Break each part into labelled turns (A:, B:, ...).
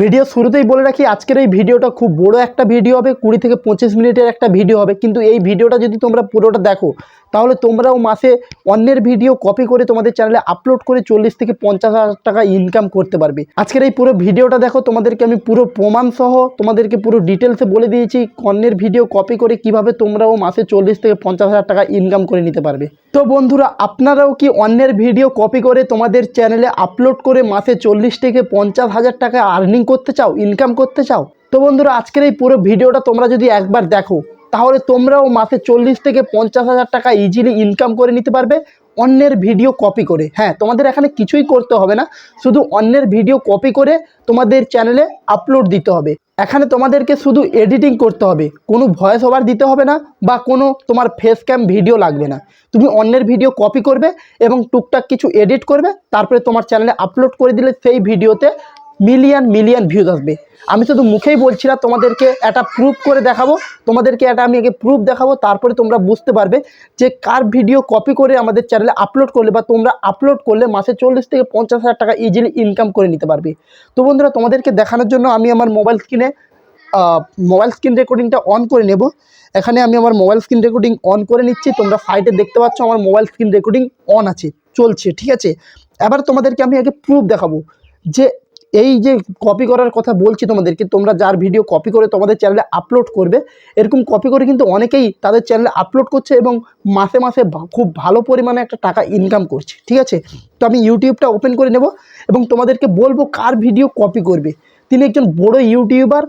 A: Video শুরুতেই বলে রাখি, আজকের এই ভিডিওটা খুব বড় একটা ভিডিও হবে, কুড়ি থেকে পঁচিশ মিনিটের একটা ভিডিও হবে। কিন্তু এই ভিডিওটা যদি তোমরা পুরোটা দেখো, তাহলে তোমরাও মাসে অন্যের ভিডিও কপি করে তোমাদের চ্যানেলে আপলোড করে চল্লিশ থেকে পঞ্চাশ হাজার টাকা ইনকাম করতে পারবে। আজকের এই পুরো ভিডিওটা দেখো, তোমাদেরকে আমি পুরো প্রমাণ সহ, তোমাদেরকে পুরো ডিটেলসে বলে দিয়েছি, অন্যের ভিডিও কপি করে কীভাবে তোমরাও মাসে চল্লিশ থেকে পঞ্চাশ হাজার টাকা ইনকাম করে নিতে পারবে। তো বন্ধুরা, আপনারাও কি অন্যের ভিডিও কপি করে তোমাদের চ্যানেলে আপলোড করে মাসে চল্লিশ থেকে পঞ্চাশ হাজার টাকা আর্নিং করতে চাও ইনকাম করতে চাও, তো বন্ধুরা আজকের এই পুরো ভিডিওটা তোমরা যদি একবার দেখো, তাহলে তোমরাও মাসে চল্লিশ থেকে পঞ্চাশ হাজার টাকা ইজিলি ইনকাম করে নিতে পারবে, অন্যের ভিডিও কপি করে। হ্যাঁ তোমাদের এখানে কিছুই করতে হবে না, শুধু অন্যের ভিডিও কপি করে তোমাদের চ্যানেলে আপলোড দিতে হবে। এখানে তোমাদেরকে শুধু এডিটিং করতে হবে, কোনো ভয়েস ওভার দিতে হবে না বা কোনো তোমার ফেস ক্যাম ভিডিও লাগবে না। তুমি অন্যের ভিডিও কপি করবে এবং টুকটাক কিছু এডিট করবে, তারপরে তোমার চ্যানেলে আপলোড করে দিলে সেই ভিডিওতে মিলিয়ন মিলিয়ন ভিউজ আসবে। আমি শুধু মুখেই বলছি না, তোমাদেরকে একটা প্রুফ করে দেখাবো। তোমাদেরকে এটা আমি আগে প্রুফ দেখাবো, তারপরে তোমরা বুঝতে পারবে যে কার ভিডিও কপি করে আমাদের চ্যানেলে আপলোড করলে বা তোমরা আপলোড করলে মাসে চল্লিশ থেকে পঞ্চাশ হাজার টাকা ইজিলি ইনকাম করে নিতে পারবে। তো বন্ধুরা, তোমাদেরকে দেখানোর জন্য আমি আমার মোবাইল স্ক্রিনে মোবাইল স্ক্রিন রেকর্ডিংটা অন করে নেব। এখানে আমি আমার মোবাইল স্ক্রিন রেকর্ডিং অন করে নিচ্ছি। তোমরা সাইডে দেখতে পাচ্ছ আমার মোবাইল স্ক্রিন রেকর্ডিং অন আছে, চলছে, ঠিক আছে? এবার তোমাদেরকে আমি আগে প্রুফ দেখাবো যে এই যে কপি করার কথা বলছি তোমাদেরকে, তোমরা যার ভিডিও কপি করে তোমাদের চ্যানেলে আপলোড করবে, এরকম কপি করে কিন্তু অনেকেই তাদের চ্যানেলে আপলোড করছে এবং মাসে মাসে খুব ভালো পরিমাণে একটা টাকা ইনকাম করছে, ঠিক আছে? তো আমি ইউটিউবটা ওপেন করে নেব এবং তোমাদেরকে বলব কার ভিডিও কপি করবে। তিনি একজন বড় ইউটিউবার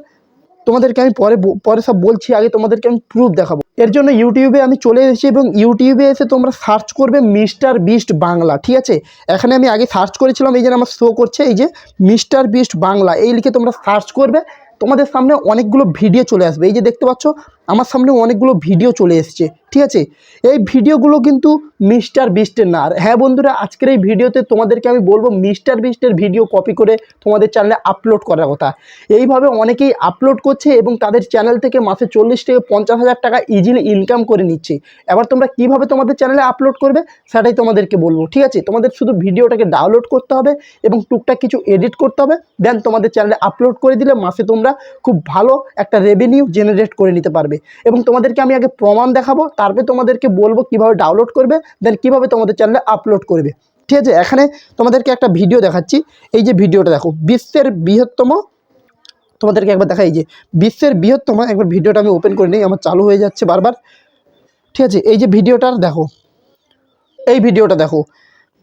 A: তোমাদেরকে আমি পরে পরে সব বলছি, আগে তোমাদেরকে আমি প্রুফ দেখাবো। এর জন্য ইউটিউবে আমি চলে এসেছি এবং ইউটিউবে এসে তোমরা সার্চ করবে মিস্টার বিস্ট বাংলা, ঠিক আছে? এখানে আমি আগে সার্চ করেছিলাম, এই যে আমার শো করছে, এই যে মিস্টার বিস্ট বাংলা, এই লিখে তোমরা সার্চ করবে। তোমাদের সামনে অনেকগুলো ভিডিও চলে আসবে। এই যে দেখতে পাচ্ছ আমার সামনে অনেকগুলো ভিডিও চলে এসছে, ঠিক আছে? এই ভিডিওগুলো কিন্তু মিস্টার বিস্টের না। আর হ্যাঁ বন্ধুরা, আজকের এই ভিডিওতে তোমাদেরকে আমি বলব মিস্টার বিস্টের ভিডিও কপি করে তোমাদের চ্যানেলে আপলোড করার কথা। এইভাবে অনেকেই আপলোড করছে এবং তাদের চ্যানেল থেকে মাসে চল্লিশ থেকে পঞ্চাশ হাজার টাকা ইজিলি ইনকাম করে নিচ্ছে। এবার তোমরা কীভাবে তোমাদের চ্যানেলে আপলোড করবে, সেটাই তোমাদেরকে বলব, ঠিক আছে? তোমাদের শুধু ভিডিওটাকে ডাউনলোড করতে হবে এবং টুকটাক কিছু এডিট করতে হবে দেন তোমাদের চ্যানেলে আপলোড করে দিলে মাসে তোমরা খুব ভালো একটা রেভিনিউ জেনারেট করে নিতে পারবে। এবং তোমাদেরকে আমি আগে প্রমাণ দেখাবো, তারপরে তোমাদেরকে বলব কীভাবে ডাউনলোড করবে দেন কীভাবে তোমাদের চ্যানেলে আপলোড করবে। ঠিক আছে? এখানে তোমাদেরকে একটা ভিডিও দেখাচ্ছি। এই যে ভিডিওটা দেখো, বিশ্বের বৃহত্তম, তোমাদেরকে একবার দেখাই যে বিশ্বের বৃহত্তম, একবার ভিডিওটা আমি ওপেন করে নিই, আমার চালু হয়ে যাচ্ছে বারবার। ঠিক আছে? এই যে ভিডিওটার দেখো, এই ভিডিওটা দেখো,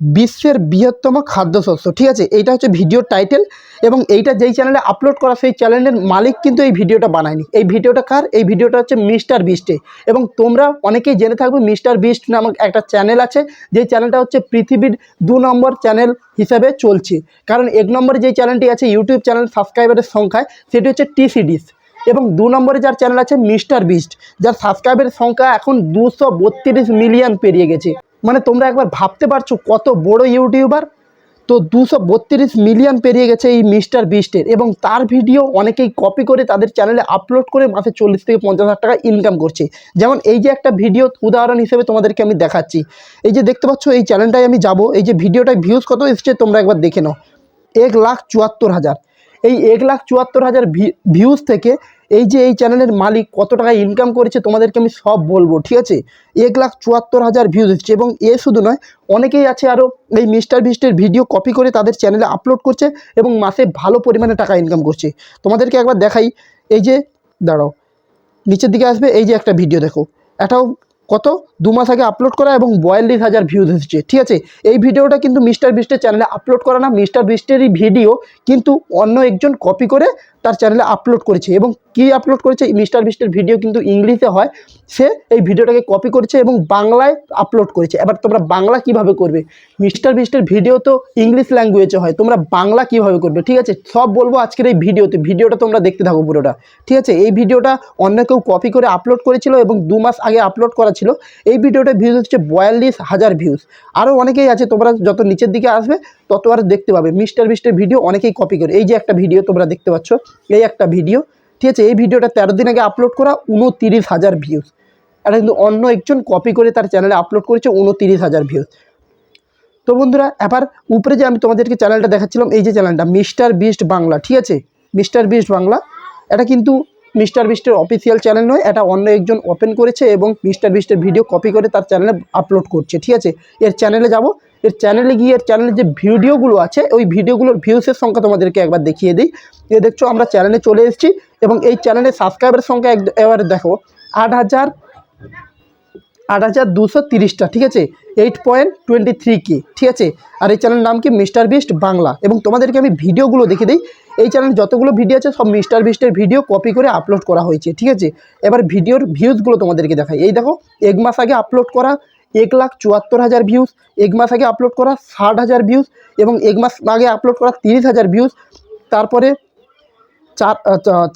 A: বিশ্বের বৃহত্তম খাদ্যশস্য। ঠিক আছে? এইটা হচ্ছে ভিডিওর টাইটেল এবং এইটা যেই চ্যানেলে আপলোড করা, সেই চ্যানেলের মালিক কিন্তু এই ভিডিওটা বানায়নি। এই ভিডিওটা কার? এই ভিডিওটা হচ্ছে মিস্টার বিস্টে এবং তোমরা অনেকেই জেনে থাকবে, মিস্টার বিস্ট নামক একটা চ্যানেল আছে যে চ্যানেলটা হচ্ছে পৃথিবীর দু নম্বর চ্যানেল হিসাবে চলছে। কারণ এক নম্বরে যেই চ্যানেলটি আছে ইউটিউব চ্যানেল সাবস্ক্রাইবারের সংখ্যায়, সেটি হচ্ছে টিসিডিস এবং দু নম্বরে যার চ্যানেল আছে, মিস্টার বিস্ট, যার সাবস্ক্রাইবারের সংখ্যা এখন দুশো মিলিয়ন পেরিয়ে গেছে। মানে তোমরা একবার ভাবতে পারছ কত বড় ইউটিউবার তো দুশো বত্রিশ মিলিয়ন পেরিয়ে গেছে এই মিস্টার বিস্টের। এবং তার ভিডিও অনেকেই কপি করে তাদের চ্যানেলে আপলোড করে মাসে চল্লিশ থেকে পঞ্চাশ হাজার টাকা ইনকাম করছে। যেমন এই যে একটা ভিডিও উদাহরণ হিসেবে তোমাদেরকে আমি দেখাচ্ছি। এই যে দেখতে পাচ্ছ, এই চ্যানেলটায় আমি যাব। এই যে ভিডিওটায় ভিউজ কত এসছে তোমরা একবার দেখে নাও। এক লাখ চুয়াত্তর হাজার। এই এক লাখ চুয়াত্তর হাজার ভিউজ থেকে এই যে এই চ্যানেলের মালিক কত টাকা ইনকাম করেছে তোমাদেরকে আমি সব বলব, ঠিক আছে? এক লাখ চুয়াত্তর হাজার ভিউজ এসেছে এবং এ শুধু নয়, অনেকেই আছে আরও এই মিস্টার বিস্টের ভিডিও কপি করে তাদের চ্যানেলে আপলোড করছে এবং মাসে ভালো পরিমাণে টাকা ইনকাম করছে। তোমাদেরকে একবার দেখাই, এই যে, দাঁড়াও, নিচের দিকে আসবে, এই যে একটা ভিডিও দেখো, এটাও কত? দু মাস আগে আপলোড করা এবং বয়াল্লিশ হাজার ভিউজ এসেছে। ঠিক আছে? এই ভিডিওটা কিন্তু মিস্টার বিস্টের চ্যানেলে আপলোড করা না মিস্টার বিস্টেরই ভিডিও কিন্তু অন্য একজন কপি করে তার চ্যানেলে আপলোড করেছে। এবং কি আপলোড করেছে? মিস্টার বিস্টের ভিডিও কিন্তু ইংলিশে হয়। সে এই ভিডিওটাকে কপি করেছে এবং বাংলায় আপলোড করেছে। এবার তোমরা বাংলা কীভাবে করবে? মিস্টার বিস্টের ভিডিও তো ইংলিশ ল্যাঙ্গুয়েজে হয়। তোমরা বাংলা কীভাবে করবে? ঠিক আছে? সব বলব আজকের এই ভিডিওতে। ভিডিওটা তোমরা দেখতে থাকো পুরোটা। ঠিক আছে? এই ভিডিওটা অন্য কেউ কপি করে আপলোড করেছিল এবং দু মাস আগে আপলোড করা ছিল। এই ভিডিওটা ভিউজ হচ্ছে বয়াল্লিশ হাজার ভিউজ আরও অনেকেই আছে, তোমরা যত নিচের দিকে আসবে, তত আর দেখতে পাবে। মিস্টার বিস্টের ভিডিও অনেকেই কপি করে। এই যে একটা ভিডিও তোমরা দেখতে পাচ্ছ, এই একটা ভিডিও ঠিক আছে? এই ভিডিওটা তেরো দিন আগে আপলোড করা, উনতিরিশ হাজার ভিউজ এটা কিন্তু অন্য একজন কপি করে তার চ্যানেলে আপলোড করেছে, উনতিরিশ হাজার ভিউজ তো বন্ধুরা, এবার উপরে যে আমি তোমাদেরকে চ্যানেলটা দেখাচ্ছিলাম, এই যে চ্যানেলটা মিস্টার বিস্ট বাংলা, ঠিক আছে? মিস্টার বিস্ট বাংলা, এটা কিন্তু মিস্টার বিস্টের অফিসিয়াল চ্যানেল নয়, এটা অন্য একজন ওপেন করেছে এবং মিস্টার বিস্টের ভিডিও কপি করে তার চ্যানেলে আপলোড করছে, ঠিক আছে? এর চ্যানেলে যাব, এর চ্যানেলে গিয়ে এর চ্যানেলে যে ভিডিওগুলো আছে, ওই ভিডিওগুলোর ভিউসের সংখ্যা তোমাদেরকে একবার দেখিয়ে দিই। এ দেখছ, আমরা চ্যানেলে চলে এসেছি এবং এই চ্যানেলে সাবস্ক্রাইবারের সংখ্যা এক এবার দেখো, আট হাজার আট হাজার দুশো তিরিশটা, ঠিক আছে? Eight point twenty three K ঠিক আছে? আর এই চ্যানেলের নাম কি? Mister Beast Bangla. এবং তোমাদেরকে আমি ভিডিওগুলো দেখে দিই। এই চ্যানেলে যতগুলো ভিডিও আছে, সব মিস্টার বিস্টের ভিডিও কপি করে আপলোড করা হয়েছে, ঠিক আছে? এবার ভিডিওর ভিউজগুলো তোমাদেরকে দেখাই। এই দেখো, এক মাস আগে আপলোড করা এক লাখ চুয়াত্তর হাজার ভিউজ এক মাস আগে আপলোড করা ষাট হাজার ভিউজ এবং এক মাস আগে আপলোড করা তিরিশ হাজার ভিউজ তারপরে চার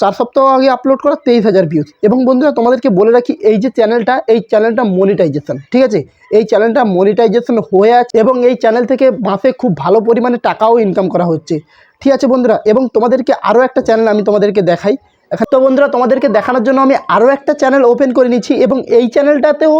A: চার সপ্তাহ আগে আপলোড করা তেইশ হাজার ভিউজ এবং বন্ধুরা, তোমাদেরকে বলে রাখি, এই যে চ্যানেলটা এই চ্যানেলটা মনিটাইজেশন ঠিক আছে? এই চ্যানেলটা মনিটাইজেশন হয়ে আছে এবং এই চ্যানেল থেকে মাসে খুব ভালো পরিমাণে টাকাও ইনকাম করা হচ্ছে, ঠিক আছে বন্ধুরা? এবং তোমাদেরকে আরও একটা চ্যানেল আমি তোমাদেরকে দেখাই। তো বন্ধুরা, তোমাদেরকে দেখানোর জন্য আমি আরও একটা চ্যানেল ওপেন করে নিচ্ছি এবং এই চ্যানেলটাতেও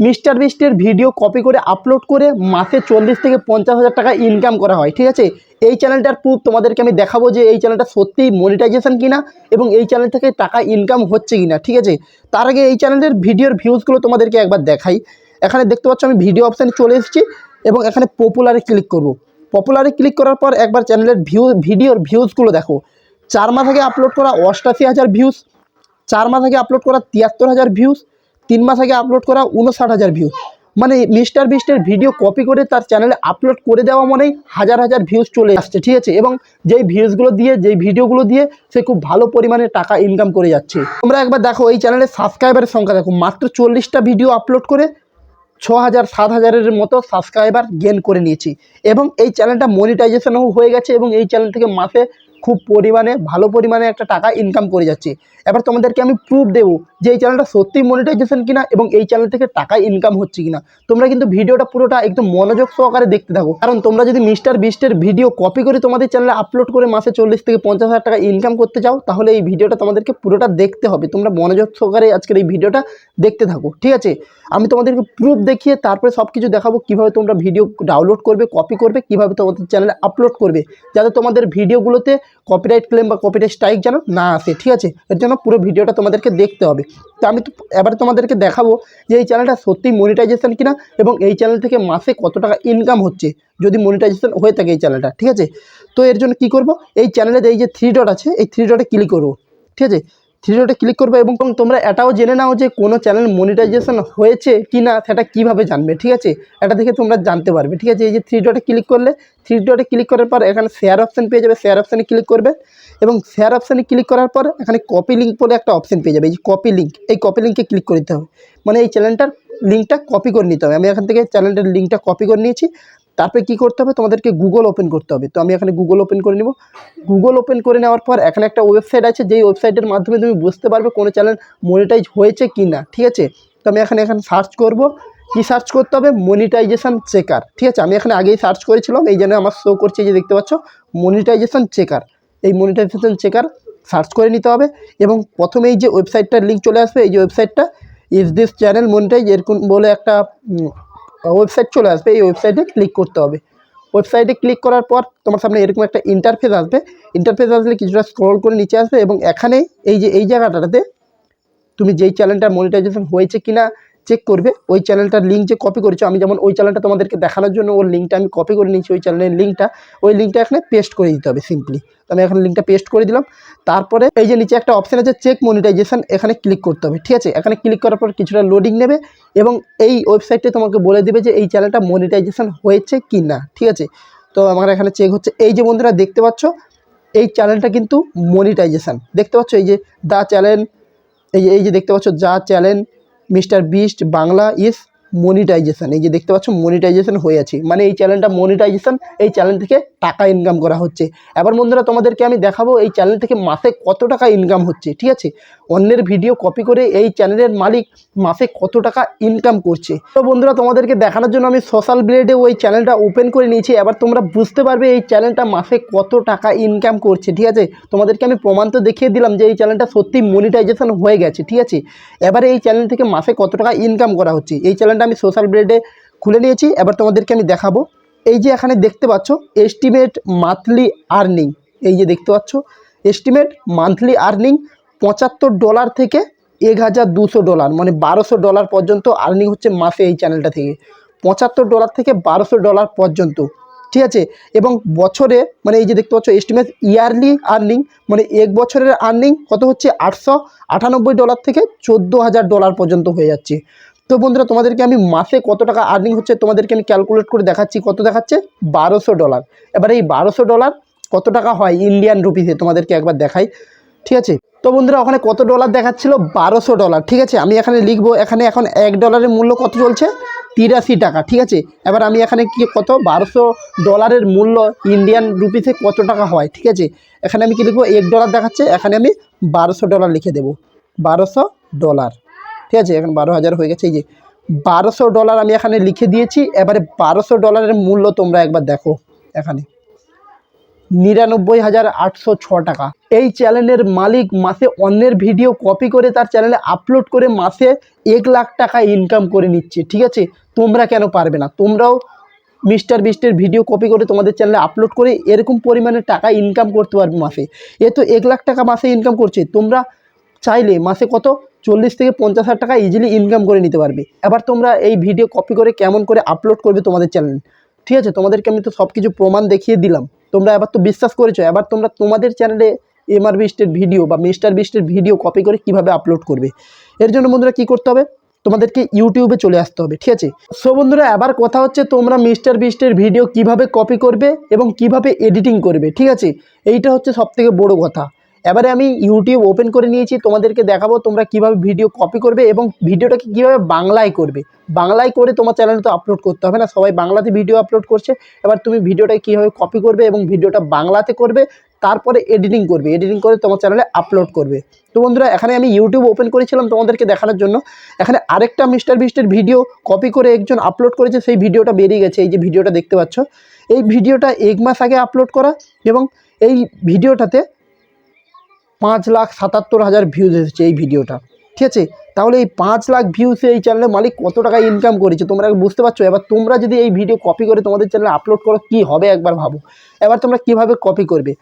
A: মিস্টার বিস্টের ভিডিও কপি করে আপলোড করে মাসে চল্লিশ থেকে পঞ্চাশ হাজার টাকা ইনকাম করা হয়, ঠিক আছে? এই চ্যানেলটার প্রুফ তোমাদেরকে আমি দেখাবো যে এই চ্যানেলটা সত্যিই মনিটাইজেশন কিনা এবং এই চ্যানেল থেকে টাকা ইনকাম হচ্ছে কিনা, ঠিক আছে? তার আগে এই চ্যানেলের ভিডিওর ভিউজগুলো তোমাদেরকে একবার দেখাই। এখানে দেখতে পাচ্ছ আমি ভিডিও অপশানে চলে এসেছি এবং এখানে পপুলারে ক্লিক করব। পপুলারে ক্লিক করার পর একবার চ্যানেলের ভিউ ভিডিওর ভিউজগুলো দেখো। চার মাস আগে আপলোড করা অষ্টাশি হাজার ভিউজ চার মাস আগে আপলোড করা তিয়াত্তর হাজার ভিউজ তিন মাস আগে আপলোড করা উনষাট হাজার ভিউজ মানে মিস্টার বিস্টের ভিডিও কপি করে তার চ্যানেলে আপলোড করে দেওয়া মানেই হাজার হাজার ভিউজ চলে আসছে, ঠিক আছে? এবং যেই ভিউজগুলো দিয়ে, যেই ভিডিওগুলো দিয়ে সে খুব ভালো পরিমাণে টাকা ইনকাম করে যাচ্ছে। তোমরা একবার দেখো এই চ্যানেলের সাবস্ক্রাইবারের সংখ্যা দেখো, মাত্র চল্লিশটা ভিডিও আপলোড করে ছ হাজার সাত হাজারের মতো সাবস্ক্রাইবার গেন করে নিয়েছি। এবং এই চ্যানেলটা মনিটাইজেশনও হয়ে গেছে এবং এই চ্যানেল থেকে মাসে খুব পরিমাণে, ভালো পরিমাণে একটা টাকা ইনকাম করে যাচ্ছে। এবার তোমাদেরকে আমি প্রুফ দেবো যে এই চ্যানেলটা সত্যিই মনিটাইজেশন কিনা এবং এই চ্যানেল থেকে টাকা ইনকাম হচ্ছে কিনা। তোমরা কিন্তু ভিডিওটা পুরোটা একদম মনোযোগ সহকারে দেখতে থাকো। কারণ তোমরা যদি মিস্টার বিস্টের ভিডিও কপি করে তোমাদের চ্যানেলে আপলোড করে মাসে চল্লিশ থেকে পঞ্চাশ হাজার টাকা ইনকাম করতে চাও, তাহলে এই ভিডিওটা তোমাদেরকে পুরোটা দেখতে হবে। তোমরা মনোযোগ সহকারে আজকের এই ভিডিওটা দেখতে থাকো, ঠিক আছে? আমি তোমাদেরকে প্রুফ দেখিয়ে তারপরে সব কিছু দেখাবো কীভাবে তোমরা ভিডিও ডাউনলোড করবে কপি করবে, কীভাবে তোমাদের চ্যানেলে আপলোড করবে, যাতে তোমাদের ভিডিওগুলোতে কপিরাইট ক্লেম বা কপিরাইট স্ট্রাইক যেন না আসে, ঠিক আছে? এর জন্য পুরো ভিডিওটা তোমাদেরকে দেখতে হবে। তো আমি এবারে তোমাদেরকে দেখাবো যে এই চ্যানেলটা সত্যিই মনিটাইজেশন কিনা এবং এই চ্যানেল থেকে মাসে কত টাকা ইনকাম হচ্ছে, যদি মনিটাইজেশন হয়ে থাকে এই চ্যানেলটা ঠিক আছে? তো এর জন্য কি করব? এই চ্যানেলের এই যে থ্রি ডট আছে, এই থ্রি ডটে ক্লিক করব, ঠিক আছে? থ্রি ডটে ক্লিক করবে এবং তোমরা এটাও জেনে নাও যে কোনো চ্যানেল মনিটাইজেশন হয়েছে কি না সেটা কীভাবে জানবে, ঠিক আছে? এটা দেখে তোমরা জানতে পারবে, ঠিক আছে? এই যে থ্রি ডটে ক্লিক করলে থ্রি ডটে ক্লিক করার পর এখানে শেয়ার অপশান পেয়ে যাবে শেয়ার অপশানে ক্লিক করবে এবং শেয়ার অপশানে ক্লিক করার পর এখানে কপি লিঙ্ক বলে একটা অপশান পেয়ে যাবে, এই যে কপি লিঙ্ক এই কপি লিঙ্কে ক্লিক করে দিতে হবে। মানে এই চ্যানেলটার লিঙ্কটা কপি করে নিতে হবে। আমি এখান থেকে চ্যানেলটার লিঙ্কটা কপি করে নিয়েছি। তারপরে কী করতে হবে? তোমাদেরকে গুগল ওপেন করতে হবে। তো আমি এখানে গুগল ওপেন করে নিব। গুগল ওপেন করে নেওয়ার পর এখানে একটা ওয়েবসাইট আছে, যেই ওয়েবসাইটের মাধ্যমে তুমি বুঝতে পারবে কোনো চ্যানেল মনিটাইজ হয়েছে কি না ঠিক আছে? তো আমি এখানে এখানে সার্চ করব। কি সার্চ করতে হবে? মনিটাইজেশন চেকার ঠিক আছে? আমি এখানে আগেই সার্চ করেছিলাম, এই জন্য আমার শো করছে যে দেখতে পাচ্ছ মনিটাইজেশন চেকার এই মনিটাইজেশন চেকার সার্চ করে নিতে হবে এবং প্রথমেই যে ওয়েবসাইটটার লিঙ্ক চলে আসবে, এই যে ওয়েবসাইটটা ইজ দিস চ্যানেল মনিটাইজ এরকম বলে একটা ওয়েবসাইট চলে আসবে, এই ওয়েবসাইটে ক্লিক করতে হবে। ওয়েবসাইটে ক্লিক করার পর তোমার সামনে এরকম একটা ইন্টারফেস আসবে। ইন্টারফেস আসলে কিছুটা স্ক্রল করে নিচে আসবে এবং এখানে এই যে, এই জায়গাটাতে তুমি যেই চ্যানেলটা মনিটাইজেশন হয়েছে কিনা চেক করবে, ওই চ্যানেলটার লিঙ্ক যে কপি করেছ, আমি যেমন ওই চ্যানেলটা তোমাদেরকে দেখানোর জন্য ওর লিঙ্কটা আমি কপি করে নিয়েছি, ওই চ্যানেলের লিঙ্কটা ওই লিঙ্কটা এখানে পেস্ট করে দিতে হবে সিম্পলি তো আমি এখানে লিঙ্কটা পেস্ট করে দিলাম। তারপরে এই যে নিচে একটা অপশান আছে চেক মনিটাইজেশান এখানে ক্লিক করতে হবে, ঠিক আছে? এখানে ক্লিক করার পর কিছুটা লোডিং নেবে এবং এই ওয়েবসাইটে তোমাকে বলে দেবে যে এই চ্যানেলটা মনিটাইজেশান হয়েছে কি না ঠিক আছে? তো আমার এখানে চেক হচ্ছে। এই যে বন্ধুরা দেখতে পাচ্ছ, এই চ্যানেলটা কিন্তু মনিটাইজেশান দেখতে পাচ্ছ এই যে দ্য চ্যানেল এই যে এই যে দেখতে পাচ্ছ যা channel Mister Beast Bangla is monetization এই যে দেখতে পাচ্ছ মনিটাইজেশন হয়ে আছে। মানে এই চ্যানেলটা মনিটাইজেশন এই চ্যানেল থেকে টাকা ইনকাম করা হচ্ছে। এবার বন্ধুরা তোমাদেরকে আমি দেখাবো এই চ্যানেল থেকে মাসে কত টাকা ইনকাম হচ্ছে, ঠিক আছে? অন্যের ভিডিও কপি করে এই চ্যানেলের মালিক মাসে কত টাকা ইনকাম করছে। তো বন্ধুরা তোমাদেরকে দেখানোর জন্য আমি সোশ্যাল ব্লেডে ওই চ্যানেলটা ওপেন করে নিয়েছি। এবার তোমরা বুঝতে পারবে এই চ্যানেলটা মাসে কত টাকা ইনকাম করছে, ঠিক আছে? তোমাদেরকে আমি প্রমাণ তো দেখিয়ে দিলাম যে এই চ্যানেলটা সত্যি মনিটাইজেশন হয়ে গেছে, ঠিক আছে? এবারে এই চ্যানেল থেকে মাসে কত টাকা ইনকাম করা হচ্ছে, এই চ্যানেলটা আমি সোশ্যাল ব্লেডে খুলে নিয়েছি। এবার তোমাদেরকে আমি দেখাবো। এই যে এখানে দেখতে পাচ্ছ এস্টিমেট মান্থলি আর্নিং এই যে দেখতে পাচ্ছ এস্টিমেট মান্থলি আর্নিং পঁচাত্তর ডলার থেকে এক হাজার দুশো ডলার মানে বারোশো ডলার পর্যন্ত আর্নিং হচ্ছে মাসে এই চ্যানেলটা থেকে। পঁচাত্তর ডলার থেকে বারোশো ডলার পর্যন্ত, ঠিক আছে? এবং বছরে মানে এই যে দেখতে পাচ্ছ এস্টিমেট ইয়ারলি আর্নিং মানে এক বছরের আর্নিং কত হচ্ছে? আটশো আটানব্বই ডলার থেকে চোদ্দ হাজার ডলার পর্যন্ত হয়ে যাচ্ছে। তো বন্ধুরা, তোমাদেরকে আমি মাসে কত টাকা আর্নিং হচ্ছে তোমাদেরকে আমি ক্যালকুলেট করে দেখাচ্ছি, কত দেখাচ্ছে? বারোশো ডলার এবার এই বারোশো ডলার কত টাকা হয় ইন্ডিয়ান রুপিসে তোমাদেরকে একবার দেখাই, ঠিক আছে? তো বন্ধুরা, ওখানে কত ডলার দেখাচ্ছিল? বারোশো ডলার ঠিক আছে? আমি এখানে লিখব, এখানে এখন এক ডলারের মূল্য কত চলছে? তিরাশি টাকা, ঠিক আছে? এবার আমি এখানে কি কত? বারোশো ডলারের মূল্য ইন্ডিয়ান রুপিসে কত টাকা হয়, ঠিক আছে? এখানে আমি কি লিখব? এক ডলার দেখাচ্ছে, এখানে আমি বারোশো ডলার লিখে দেবো। বারোশো ডলার ঠিক আছে, এখন বারো হাজার হয়ে গেছে। এই যে বারোশো ডলার আমি এখানে লিখে দিয়েছি, এবারে বারোশো ডলারের মূল্য তোমরা একবার দেখো এখানে। নিরানব্বই হাজার আটশো ছ টাকা। এই চ্যানেলের মালিক মাসে অন্যের ভিডিও কপি করে তার চ্যানেলে আপলোড করে মাসে এক লাখ টাকা ইনকাম করে নিচ্ছে, ঠিক আছে? তোমরা কেন পারবে না? তোমরাও মিস্টার বিস্টের ভিডিও কপি করে তোমাদের চ্যানেলে আপলোড করে এরকম পরিমাণে টাকা ইনকাম করতে পারবে মাসে। এ তো এক লাখ টাকা মাসে ইনকাম করছে। তোমরা চাইলে মাসে কত? চল্লিশ থেকে পঞ্চাশ হাজার টাকা ইজিলি ইনকাম করে নিতে পারবে। এবার তোমরা এই ভিডিও কপি করে কেমন করে আপলোড করবে তোমাদের চ্যানেল ঠিক আছে? তোমাদেরকে আমি তো সব কিছু প্রমাণ দেখিয়ে দিলাম। তোমরা এবার তো বিশ্বাস করেছ, এবার তোমরা তোমাদের চ্যানেলে এমআর বিস্টের ভিডিও বা মিস্টার বিস্টের ভিডিও কপি করে কীভাবে আপলোড করবে। এর জন্য বন্ধুরা কি করতে হবে? তোমাদেরকে ইউটিউবে চলে আসতে হবে, ঠিক আছে? সো বন্ধুরা, এবার কথা হচ্ছে তোমরা মিস্টার বিস্টের ভিডিও কীভাবে কপি করবে এবং কীভাবে এডিটিং করবে, ঠিক আছে? এইটা হচ্ছে সবথেকে বড় কথা। এবারে আমি ইউটিউব ওপেন করে নিয়েছি, তোমাদেরকে দেখাবো তোমরা কীভাবে ভিডিও কপি করবে এবং ভিডিওটাকে কীভাবে বাংলায় করবে। বাংলায় করে তোমার চ্যানেলে তো আপলোড করতে হবে না, সবাই বাংলাতে ভিডিও আপলোড করছে। এবার তুমি ভিডিওটাকে কীভাবে কপি করবে এবং ভিডিওটা বাংলাতে করবে, তারপরে এডিটিং করবে। এডিটিং করে তোমার চ্যানেলে আপলোড করবে। তো বন্ধুরা, এখানে আমি ইউটিউব ওপেন করেছিলাম তোমাদেরকে দেখানোর জন্য। এখানে আরেকটা মিস্টার বিস্টের ভিডিও কপি করে একজন আপলোড করেছে, সেই ভিডিওটা বেরিয়ে গেছে, এই যে ভিডিওটা দেখতে পাচ্ছ। এই ভিডিওটা এক মাস আগে আপলোড করা এবং এই ভিডিওটাতে পাঁচ লাখ সাতাত্তর হাজার ভিউজ এসেছে এই ভিডিওটা ঠিক আছে? তাহলে এই পাঁচ লাখ ভিউসে এই চ্যানেলের মালিক কত টাকা ইনকাম করেছে? তোমরা বুঝতে পারছ? এবার তোমরা যদি এই ভিডিও কপি করে তোমাদের চ্যানেলে আপলোড করো, কী হবে একবার ভাবো। এবার তোমরা কীভাবে কপি করবে?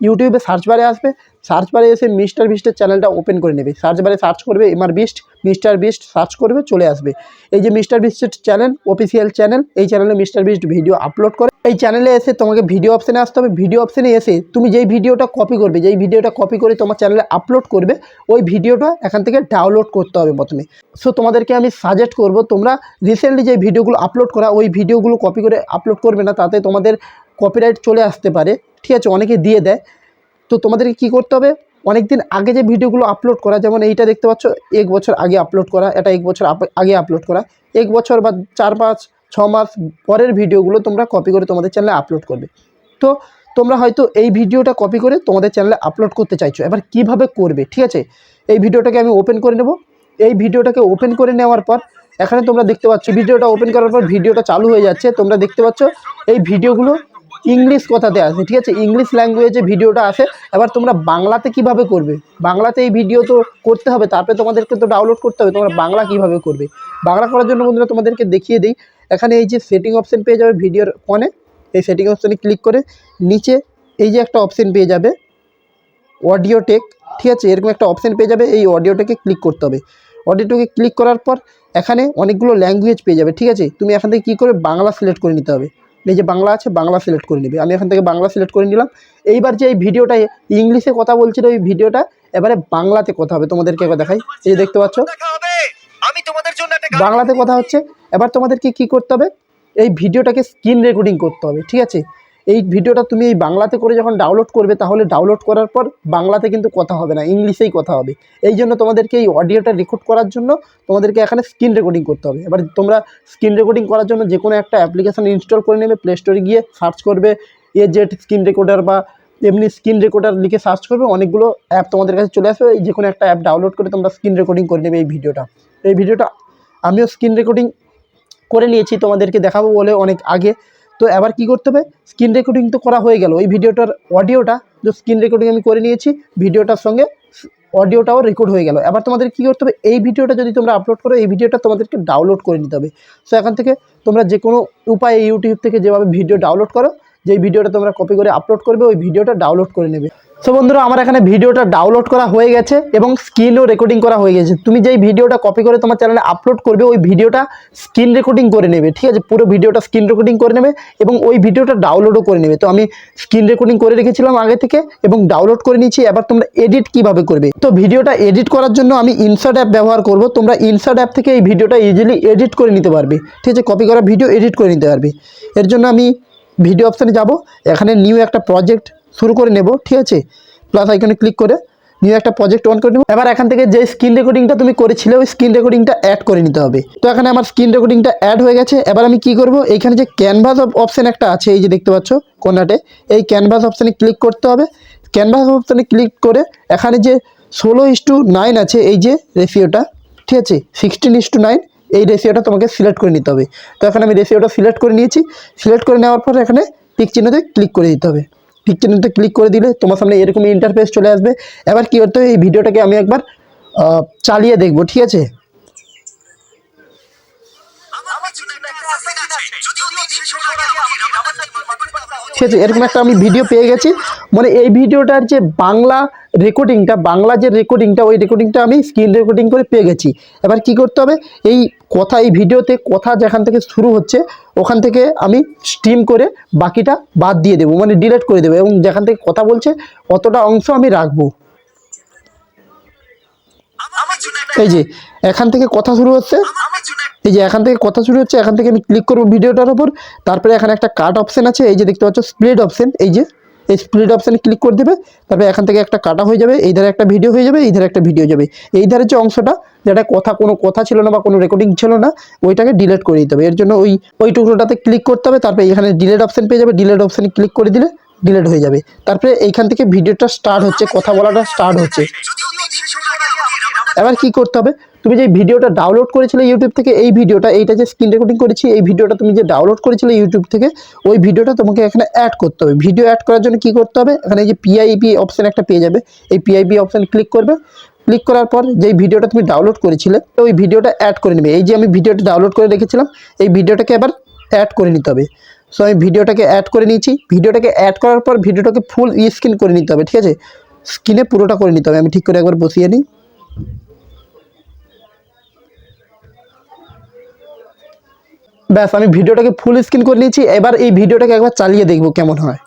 A: ইউটিউবে সার্চ বারে আসবে। সার্চ বারে এসে মিস্টার বিস্টের চ্যানেলটা ওপেন করে নেবে। সার্চ বারে সার্চ করবে MR Beast Mister Beast search করবে, চলে আসবে। এই যে মিস্টার বিস্টের চ্যানেল অফিসিয়াল চ্যানেল এই চ্যানেলে মিস্টার বিস্ট ভিডিও আপলোড করে এই চ্যানেলে এসে তোমাকে ভিডিও অপশানে আসতে হবে। ভিডিও অপশানে এসে তুমি যেই ভিডিওটা কপি করবে, যেই ভিডিওটা কপি করে তোমার চ্যানেলে আপলোড করবে, ওই ভিডিওটা এখান থেকে ডাউনলোড করতে হবে প্রথমে। সো তোমাদেরকে আমি সাজেস্ট করব, তোমরা রিসেন্টলি যে ভিডিওগুলো আপলোড করা, ওই ভিডিওগুলো কপি করে আপলোড করবে না, তাতে তোমাদের কপিরাইট চলে আসতে পারে। ঠিক আছে, অনেকে দিয়ে দেয়। তো তোমাদেরকে কী করতে হবে? অনেক দিন আগে যে ভিডিওগুলো আপলোড করা, যেমন এইটা দেখতে পাচ্ছ, এক বছর আগে আপলোড করা, এটা এক বছর আগে আপলোড করা। এক বছর বা চার পাঁচ ছ মাস পরের ভিডিওগুলো তোমরা কপি করে তোমাদের চ্যানেলে আপলোড করবে। তো তোমরা হয়তো এই ভিডিওটা কপি করে তোমাদের চ্যানেলে আপলোড করতে চাইছো। এবার কীভাবে করবে? ঠিক আছে? এই ভিডিওটাকে আমি ওপেন করে নেব। এই ভিডিওটাকে ওপেন করে নেওয়ার পর, এখানে তোমরা দেখতে পাচ্ছ, ভিডিওটা ওপেন করার পর ভিডিওটা চালু হয়ে যাচ্ছে। তোমরা দেখতে পাচ্ছ, এই ভিডিওগুলো ইংলিশ কথাতে আসে, ঠিক আছে? ইংলিশ ল্যাঙ্গুয়েজে ভিডিওটা আসে। এবার তোমরা বাংলাতে কীভাবে করবে? বাংলাতে এই ভিডিও তো করতে হবে, তারপরে তোমাদেরকে তো ডাউনলোড করতে হবে, তোমরা বাংলা কীভাবে করবে? বাংলা করার জন্য বন্ধুরা তোমাদেরকে দেখিয়ে দিই। এখানে এই যে সেটিং অপশন পেয়ে যাবে ভিডিওর ফোনে এই সেটিং অপশানে ক্লিক করে নিচে এই যে একটা অপশন পেয়ে যাবে অডিও টেক ঠিক আছে? এরকম একটা অপশন পেয়ে যাবে, এই অডিওটাকে ক্লিক করতে হবে। অডিওটাকে ক্লিক করার পর এখানে অনেকগুলো ল্যাঙ্গুয়েজ পেয়ে যাবে, ঠিক আছে? তুমি এখান থেকে কী করে বাংলা সিলেক্ট করে নিতে হবে? এই যে বাংলা আছে বাংলা সিলেক্ট করে নিবি। আমি এখান থেকে বাংলা সিলেক্ট করে নিলাম। এইবার যে এই ভিডিওটা ইংলিশে কথা বলছিল ওই ভিডিওটা এবারে বাংলাতে কথা হবে। তোমাদেরকে একবার দেখাই। এই যে দেখতে পাচ্ছ
B: আমি তোমাদের জন্য একটা
A: বাংলাতে কথা হচ্ছে। এবার তোমাদেরকে কি করতে হবে? এই ভিডিওটাকে স্ক্রিন রেকর্ডিং করতে হবে ঠিক আছে? এই ভিডিওটা তুমি এই বাংলাতে করে যখন ডাউনলোড করবে, তাহলে ডাউনলোড করার পর বাংলাতে কিন্তু কথা হবে না, ইংলিশেই কথা হবে। এই জন্য তোমাদেরকে এই অডিওটা রেকর্ড করার জন্য তোমাদেরকে এখানে স্ক্রিন রেকর্ডিং করতে হবে। এবার তোমরা স্ক্রিন রেকর্ডিং করার জন্য যে কোনো একটা অ্যাপ্লিকেশন ইনস্টল করে নেবে প্লে স্টোরে গিয়ে সার্চ করবে এ জেড স্ক্রিন রেকর্ডার বা এমনি স্ক্রিন রেকর্ডার লিখে সার্চ করবে, অনেকগুলো অ্যাপ তোমাদের কাছে চলে আসবে। যে কোনো একটা অ্যাপ ডাউনলোড করে তোমরা স্ক্রিন রেকর্ডিং করে নেবে এই ভিডিওটা। এই ভিডিওটা আমিও স্ক্রিন রেকর্ডিং করে নিয়েছি, তোমাদেরকে দেখাবো বলে অনেক আগে। তো এবার কি করতে হবে? স্ক্রিন রেকর্ডিং তো করা হয়ে গেল। ওই ভিডিওটার অডিওটা যে স্ক্রিন রেকর্ডিং আমি করে নিয়েছি। ভিডিওটার সঙ্গে অডিওটাও রেকর্ড হয়ে গেল। এবার তোমাদের কি করতে হবে? এই ভিডিওটা যদি তোমরা আপলোড করো, এই ভিডিওটা তোমাদেরকে ডাউনলোড করে নিতে হবে। সো এখান থেকে তোমরা যে কোনো উপায়ে ইউটিউব থেকে যেভাবে ভিডিও ডাউনলোড করো যে ভিডিওটা তোমরা কপি করে আপলোড করবে, ওই ভিডিওটা ডাউনলোড করে নেবে। সো বন্ধুরা, আমার এখানে ভিডিওটা ডাউনলোড করা হয়ে গেছে এবং স্ক্রিনও রেকর্ডিং করা হয়ে গেছে। তুমি যেই ভিডিওটা কপি করে তোমার চ্যানেলে আপলোড করবে, ওই ভিডিওটা স্ক্রিন রেকর্ডিং করে নেবে, ঠিক আছে? পুরো ভিডিওটা স্ক্রিন রেকর্ডিং করে নেবে এবং ওই ভিডিওটা ডাউনলোডও করে নেবে। তো আমি স্ক্রিন রেকর্ডিং করে রেখেছিলাম আগে থেকে এবং ডাউনলোড করে নিয়েছি। এবার তোমরা এডিট কীভাবে করবে? তো ভিডিওটা এডিট করার জন্য আমি ইনসার্ট অ্যাপ ব্যবহার করব। তোমরা ইনসার্ট অ্যাপ থেকে এই ভিডিওটা ইজিলি এডিট করে নিতে পারবে। ঠিক আছে? কপি করা ভিডিও এডিট করে নিতে পারবে। এর জন্য আমি ভিডিও অপশানে যাব। এখানে নিউ একটা প্রজেক্ট শুরু করে নেব, ঠিক আছে? প্লাস আইকনে ক্লিক করে নিউ একটা প্রজেক্ট অন করে নেব। এবার এখান থেকে যে স্ক্রিন রেকর্ডিংটা তুমি করেছিলে, ওই স্ক্রিন রেকর্ডিংটা অ্যাড করে নিতে হবে। তো এখানে আমার স্ক্রিন রেকর্ডিংটা অ্যাড হয়ে গেছে। এবার আমি কি করব? এইখানে যে ক্যানভাস অপশান একটা আছে, এই যে দেখতে পাচ্ছ কোনাটে এই ক্যানভাস অপশানে ক্লিক করতে হবে। ক্যানভাস অপশানে ক্লিক করে এখানে যে ষোলো ইস টু নাইন আছে, এই যে রেশিওটা ঠিক আছে? সিক্সটিন ইস টু নাইন এই রেশিওটা তোমাকে সিলেক্ট করে নিতে হবে। তো এখানে আমি রেশিওটা সিলেক্ট করে নিয়েছি। সিলেক্ট করে নেওয়ার পর এখানে টিক চিহ্নতে ক্লিক করে দিতে হবে। টিক চিহ্নতে ক্লিক করে দিলে তোমার সামনে এরকম ইন্টারফেস চলে আসবে। এবার কী করতে এই ভিডিওটাকে আমি একবার চালিয়ে দেখব, ঠিক আছে?
B: আমার আছে
A: এরকম একটা আমি ভিডিও পেয়ে গেছি। মানে এই ভিডিওটার যে বাংলা রেকর্ডিংটা বাংলা যে রেকর্ডিংটা ওই রেকর্ডিংটা আমি স্ক্রিন রেকর্ডিং করে পেয়ে গেছি। এবার কি করতে হবে? এই কথা, এই ভিডিওতে কথা যেখান থেকে শুরু হচ্ছে, ওখান থেকে আমি স্ট্রিম করে বাকিটা বাদ দিয়ে দেবো মানে ডিলেট করে দেবো এবং যেখান থেকে কথা বলছে, অতটা অংশ আমি রাখব। এই যে এখান থেকে কথা শুরু হচ্ছে। এই যে এখান থেকে কথা শুরু হচ্ছে এখান থেকে আমি ক্লিক করব ভিডিওটার ওপর তারপরে এখানে একটা কাট অপশন আছে এই যে দেখতে পাচ্ছ স্প্লিট অপশন এই যে এই স্প্লিট অপশানে ক্লিক করে দেবে। তারপরে এখান থেকে একটা কাটা হয়ে যাবে এই ধারে একটা ভিডিও হয়ে যাবে এই ধারে একটা ভিডিও যাবে। এই ধারে যে অংশটা যেটা কথা কোনো কথা ছিল না বা কোনো রেকর্ডিং ছিল না ওইটাকে ডিলেট করে দিতে হবে। এর জন্য ওই ওই টুকরোটাতে ক্লিক করতে হবে তারপরে এখানে ডিলেট অপশান পেয়ে যাবে ডিলেট অপশানে ক্লিক করে দিলে ডিলেট হয়ে যাবে। তারপরে এইখান থেকে ভিডিওটা স্টার্ট হচ্ছে কথা বলাটা স্টার্ট হচ্ছে। এবার কি করতে হবে? তুমি যে ভিডিওটা ডাউনলোড করেছিলে ইউটিউব থেকে, এই ভিডিওটা, এইটা যে স্ক্রিন রেকর্ডিং করেছি, এই ভিডিওটা তুমি যে ডাউনলোড করেছিলে ইউটিউব থেকে, ওই ভিডিওটা তোমাকে এখানে অ্যাড করতে হবে। ভিডিও অ্যাড করার জন্য কি করতে হবে? এখানে এই যে পিআইপি অপশন একটা পেয়ে যাবে। এই পিআইপি অপশন ক্লিক করবে। ক্লিক করার পর যেই ভিডিওটা তুমি ডাউনলোড করেছিলে, ওই ভিডিওটা অ্যাড করে নেবে। এই যে আমি ভিডিওটা ডাউনলোড করে রেখেছিলাম, এই ভিডিওটাকে এবার অ্যাড করে নিতে হবে। সো আমি ভিডিওটাকে অ্যাড করে নিয়েছি। ভিডিওটাকে অ্যাড করার পর ভিডিওটাকে ফুল স্ক্রিন করে নিতে হবে, ঠিক আছে? স্ক্রিনে পুরোটা করে নিতে হবে। আমি ঠিক করে একবার বসিয়ে নিই। ব্যাস, আমি ভিডিওটাকে ফুল স্ক্রিন করে নিয়েছি, এবার এই ভিডিওটাকে একবার চালিয়ে দেখব কেমন হয়।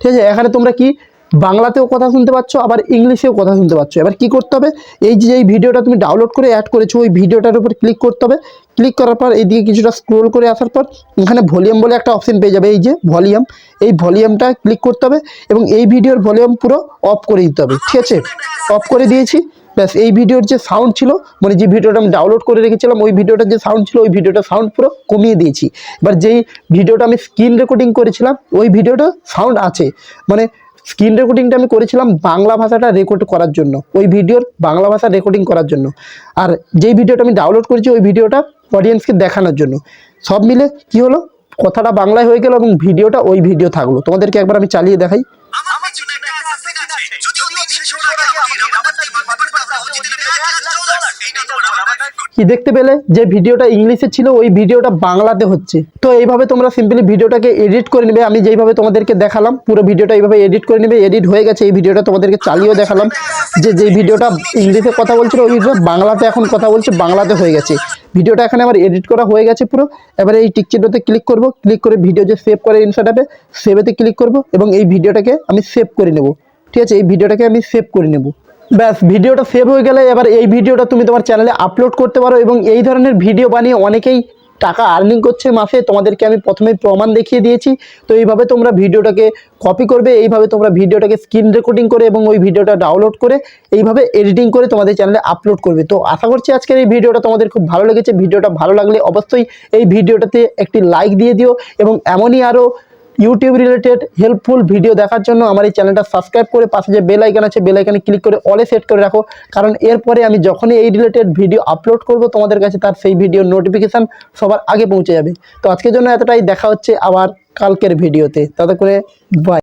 A: ঠিক আছে, এখানে তোমরা কি বাংলাতেও কথা শুনতে পাচ্ছ, আবার ইংলিশেও কথা শুনতে পাচ্ছ। এবার কি করতে হবে, এই যে এই ভিডিওটা তুমি ডাউনলোড করে অ্যাড করেছ, ওই ভিডিওটার উপর ক্লিক করতে হবে। ক্লিক করার পর এইদিকে কিছুটা স্ক্রোল করে আসার পর এখানে ভলিউম বলে একটা অপশন পেয়ে যাবে, এই যে ভলিউম এই ভলিউমটা ক্লিক করতে হবে এবং এই ভিডিওর ভলিউম পুরো অফ করে দিতে হবে। ঠিক আছে অফ করে দিয়েছি। ব্যাস, এই ভিডিওর যে সাউন্ড ছিল মানে যে ভিডিওটা আমি ডাউনলোড করে রেখেছিলাম, ওই ভিডিওটার যে সাউন্ড ছিল, ওই ভিডিওটা সাউন্ড পুরো কমিয়ে দিয়েছি। এবার যেই ভিডিওটা আমি স্ক্রিন রেকর্ডিং করেছিলাম, ওই ভিডিওটা সাউন্ড আছে। মানে স্ক্রিন রেকর্ডিংটা আমি করেছিলাম বাংলা ভাষাটা রেকর্ড করার জন্য, ওই ভিডিওর বাংলা ভাষা রেকর্ডিং করার জন্য। আর যেই ভিডিওটা আমি ডাউনলোড করেছি, ওই ভিডিওটা অডিয়েন্সকে দেখানোর জন্য। সব মিলে কি হলো? কথাটা বাংলায় হয়ে গেল এবং ভিডিওটা ওই ভিডিও থাকল। তোমাদেরকে একবার আমি চালিয়ে দেখাই। কি দেখতে পেলে? যে ভিডিওটা ইংলিশে ছিল, ওই ভিডিওটা বাংলাতে হচ্ছে। তো এইভাবে তোমরা সিম্পলি ভিডিওটাকে এডিট করে নেবে। আমি যেইভাবে তোমাদেরকে দেখালাম, পুরো ভিডিওটা এইভাবে এডিট করে নেবে। এডিট হয়ে গেছে এই ভিডিওটা, তোমাদেরকে চালিয়েও দেখালাম যে যেই ভিডিওটা ইংলিশে কথা বলছিল, ওই ভিডিওটা বাংলাতে এখন কথা বলছে, বাংলাতে হয়ে গেছে। ভিডিওটা এখানে আমার এডিট করা হয়ে গেছে পুরো। এবারে এই টিকচিহ্নতে ক্লিক করব। ক্লিক করে ভিডিও যে সেভ করে ইনসার্ট অ্যাপে সেভেতে ক্লিক করব এবং এই ভিডিওটাকে আমি সেভ করে নেব। ঠিক আছে? এই ভিডিওটাকে আমি সেভ করে নেব। ব্যাস, ভিডিওটা সেভ হয়ে গেলে এবার এই ভিডিওটা তুমি তোমার চ্যানেলে আপলোড করতে পারো এবং এই ধরনের ভিডিও বানিয়ে অনেকেই টাকা আর্নিং করছে মাসে। তোমাদেরকে আমি প্রথমে প্রমাণ দেখিয়ে দিয়েছি। তো এইভাবে তোমরা ভিডিওটাকে কপি করবে, এইভাবে তোমরা ভিডিওটাকে স্ক্রিন রেকর্ডিং করে এবং ওই ভিডিওটা ডাউনলোড করে এইভাবে এডিটিং করে তোমাদের চ্যানেলে আপলোড করবে। তো আশা করছি আজকের এই ভিডিওটা তোমাদের খুব ভালো লেগেছে। ভিডিওটা ভালো লাগলে অবশ্যই এই ভিডিওটাতে একটি লাইক দিয়ে দিও এবং এমনই আরও ইউটিউব রিলেটেড হেল্পফুল ভিডিও দেখার জন্য আমার এই চ্যানেলটা সাবস্ক্রাইব করে পাশে যে বেল আইকন আছে বেল আইকনে ক্লিক করে অলে সেট করে রাখো। কারণ এরপরে আমি যখনই এই রিলেটেড ভিডিও আপলোড করব, তোমাদের কাছে তার সেই ভিডিও নোটিফিকেশান সবার আগে পৌঁছে যাবে। তো আজকের জন্য এতটাই। দেখা হচ্ছে আবার কালকের ভিডিওতে তাতে করে বাই